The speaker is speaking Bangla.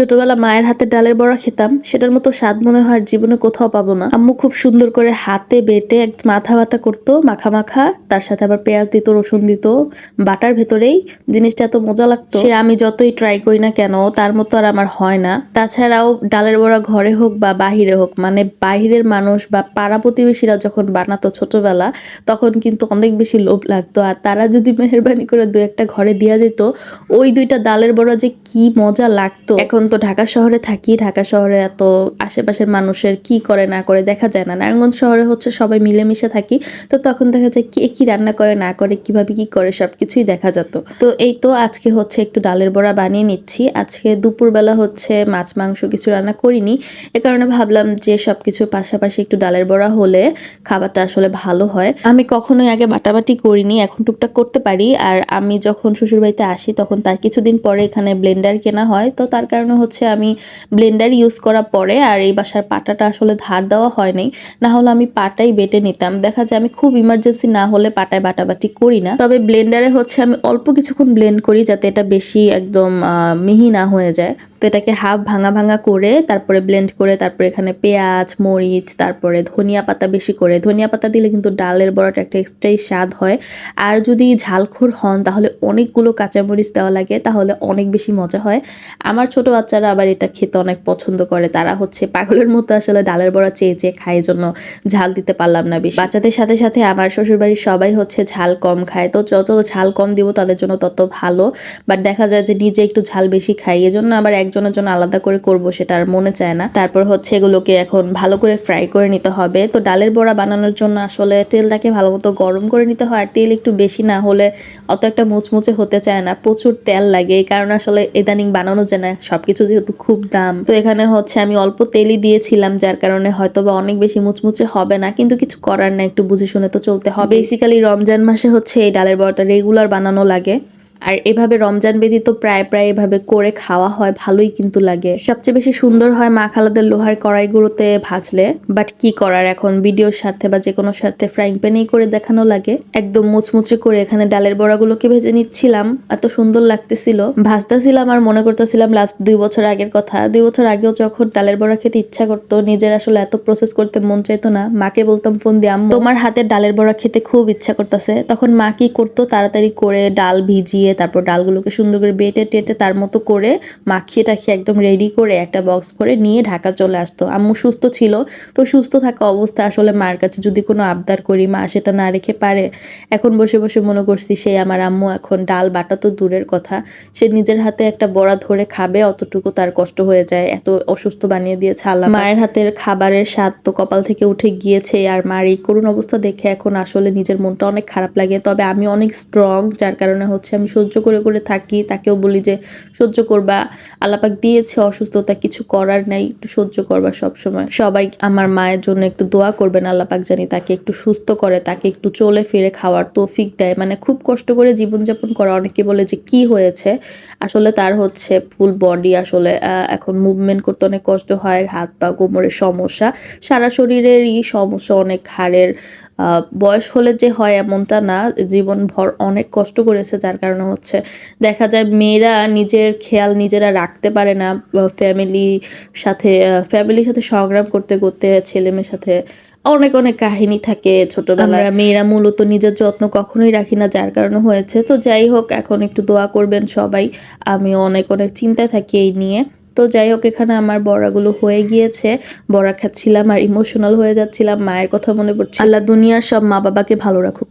ছোটবেলা মায়ের হাতে ডালের বড়া খেতাম, সেটার মতো স্বাদ মনে হয় জীবনে কোথাও পাবো না। আম্মু খুব সুন্দর করে হাতে বেটে এক মাথা বাটা করতো, মাখা মাখা, তার সাথে আবার পেঁয়াজ দিত, রসুন দিত। বাটার ভেতরেই জিনিসটা এত মজা লাগতো। সে আমি যতই ট্রাই করি না কেন, তার মতো আর আমার হয় না। তাছাড়াও ডালের বড়া ঘরে হোক বা বাহিরে হোক মানে বাহিরের মানুষ বা পাড়া প্রতিবেশীরা যখন বানাতো ছোটবেলা, তখন কিন্তু অনেক বেশি লোভ লাগতো। আর তারা যদি মেহরবানি করে দু একটা ঘরে দেওয়া যেত, ওই দুইটা ডালের বড়া যে কি মজা লাগতো। এখন তো ঢাকা শহরে থাকি, ঢাকা শহরে এত আশেপাশের মানুষের কি করে না করে দেখা যায় না। নারায়ণগঞ্জ শহরে হচ্ছে সবাই মিলেমিশে থাকি, তো তখন দেখা যায় কে, কি রান্না করে, না করে, কীভাবে কি করে সব কিছুই দেখা যেত। তো এই তো আজকে হচ্ছে একটু ডালের বড়া বানিয়ে নিচ্ছি। আজকে দুপুরবেলা হচ্ছে মাছ, মাংস কিছু রান্না করিনি। এ কারণে ভাবলাম যে সব কিছুর পাশাপাশি একটু ডালের বড়া হলে খাবারটা আসলে ভালো হয়। আমি কখনোই আগে বাটাবাটি করিনি, এখন টুকটাক করতে পারি। আর আমি যখন শ্বশুরবাড়িতে আসি তখন তার কিছুদিন পরে এখানে ব্লেন্ডার কেনা হয়, তো তার কারণে হচ্ছে আমি ব্লেন্ডার ইউজ করার পরে আর এই বাসার পাটাটা আসলে ধার দেওয়া হয় নাই, না হলে আমি পাটাই বেটে নিতাম। দেখা যায় আমি খুব ইমার্জেন্সি না হলে পাটায় বাটাবাটি করি না। তবে ব্লেন্ডারে হচ্ছে আমি অল্প কিছুক্ষণ ব্লেন্ড করি যাতে এটা বেশি একদম মিহি না হয়ে যায়। তো এটাকে হাফ ভাঙা ভাঙা করে তারপরে ব্লেন্ড করে তারপরে এখানে পেঁয়াজ, মরিচ, তারপরে ধনিয়া পাতা বেশি করে। ধনিয়া পাতা দিলে কিন্তু ডালের বড়াটা একটা এক্সট্রাই স্বাদ হয়। আর যদি ঝালখোর হন তাহলে অনেকগুলো কাঁচামরিচ দেওয়া লাগে, তাহলে অনেক বেশি মজা হয়। আমার ছোট বাচ্চারা আবার এটা খেতে অনেক পছন্দ করে। তারা হচ্ছে পাগলের মতো আসলে ডালের বড়া চেয়ে চেয়ে খায় জন্য ঝাল দিতে পারলাম না বেশি। বাচ্চাদের সাথে সাথে আমার শ্বশুরবাড়ির সবাই হচ্ছে ঝাল কম খায়। তো যত ঝাল কম দিব তাদের জন্য তত ভালো। বাট দেখা যায় যে নিজে একটু ঝাল বেশি খাই। এজন্য আবার একজনের জন্য আলাদা করে করব সেটা আর মনে চায় না। তারপর হচ্ছে এগুলোকে এখন ভালো করে ফ্রাই করে নিতে হবে। তো ডালের বড়া বানানোর জন্য আসলে তেলটাকে ভালো মতো গরম করে নিতে হয়। আর তেল একটু বেশি না হলে অত একটা মুচমুচে হতে চায় না। প্রচুর তেল লাগে। এই কারণে আসলে ইদানিং বানানো যায় না। সবকিছু যেহেতু খুব দাম। তো এখানে হচ্ছে আমি অল্প তেলই দিয়েছিলাম, যার কারণে হয়তো বা অনেক বেশি মুচমুচে হবে না, কিন্তু কিছু করার না একটু বুঝে শুনে তো চলতে হবে। বেসিক্যালি রমজান মাসে হচ্ছে এই ডালের বড়াটা রেগুলার বানানো লাগে। আর এভাবে রমজান বেদি তো প্রায় প্রায় এভাবে করে খাওয়া হয়, ভালোই কিন্তু লাগে। সবচেয়ে বেশি সুন্দর হয় মা খালাদের লোহার কড়াইগুলোতে ভাজলে। বাট কি করার এখন? ভিডিওর স্বার্থে বা যে কোনো স্বার্থে ফ্রাইং প্যানেই করে দেখানো লাগে। একদম মুচমুচে করে এখানে ডালের বড়াগুলোকে ভেজে নিচ্ছিলাম। এত সুন্দর লাগতেছিল। ভাজতেছিলাম আর মনে করতেছিলাম লাস্ট দুই বছর আগের কথা। দুই বছর আগেও যখন ডালের বড়া খেতে ইচ্ছা করতো, নিজের আসলে এত প্রসেস করতে মন চাইতো না। মাকে বলতাম, ফোন দিয়ে তোমার হাতের ডালের বড়া খেতে খুব ইচ্ছা করতেছে। তখন মা কি করতো? তাড়াতাড়ি করে ডাল ভিজিয়ে তারপর ডালগুলোকে সুন্দর করে বেটে টেটে তার মতো করে মাখিয়ে টাখিয়ে একদম রেডি করে একটা বক্স ভরে নিয়ে ঢাকা চলে আসতো। আম্মু সুস্থ ছিল, তো সুস্থ থাকা অবস্থা আসলে মার কাছে যদি কোনো আবদার করি, মা সেটা না রেখে পারে। এখন বসে বসে মনে করছি সে আমার আম্মু, এখন ডাল বাটা তো দূরের কথা। সে নিজের হাতে একটা বড়া ধরে খাবে, অতটুকু তার কষ্ট হয়ে যায়। এত অসুস্থ বানিয়ে দিয়েছে আল্লাহ মায়ের হাতের খাবারের স্বাদ তো কপাল থেকে উঠে গিয়েছে আর মার এই করুণ অবস্থা দেখে এখন আসলে নিজের মনটা অনেক খারাপ লাগে। তবে আমি অনেক স্ট্রং যার কারণে হচ্ছে আমি সহ্য করে করে থাকি, তাকেও বলি যে সহ্য করবা। আলাপাক দিয়েছে অসুস্থতা, কিছু করার নাই, একটু সহ্য করবা সব সময় সবাই আমার মায়ের জন্য একটু দোয়া করবেন, আল্লাপাক জানি তাকে একটু সুস্থ করে, তাকে একটু চলে ফিরে খাওয়ার তৌফিক দেয়। মানে খুব কষ্ট করে জীবনযাপন করা, অনেকে বলে যে কি হয়েছে? আসলে তার হচ্ছে ফুল বডি আসলে এখন মুভমেন্ট করতে অনেক কষ্ট হয় হাত পা কোমরের সমস্যা। সারা শরীরেরই সমস্যা, অনেক হাড়ের বয়স হলে যে হয় এমনটা না জীবন ভর অনেক কষ্ট করেছে, যার কারণে হচ্ছে দেখা যায় মেয়েরা নিজের খেয়াল নিজেরা রাখতে পারে না ফ্যামিলি সাথে ফ্যামিলির সাথে সংগ্রাম করতে করতে ছেলে মেয়ের সাথে অনেক অনেক কাহিনী থাকে ছোটবেলায়। মেয়েরা মূলত নিজের যত্ন কখনোই রাখি না, যার কারণে হয়েছে। তো যাই হোক, এখন একটু দোয়া করবেন সবাই। আমি অনেক অনেক চিন্তায় থাকি এই নিয়ে। তো যাই হোক, এখানে আমার বড়াগুলো হয়ে গিয়েছে। বড়া খাচ্ছিলাম আর ইমোশনাল হয়ে যাচ্ছিলাম, মায়ের কথা মনে পড়ছে। আল্লাহ দুনিয়ার সব মা বাবাকে ভালো রাখুক।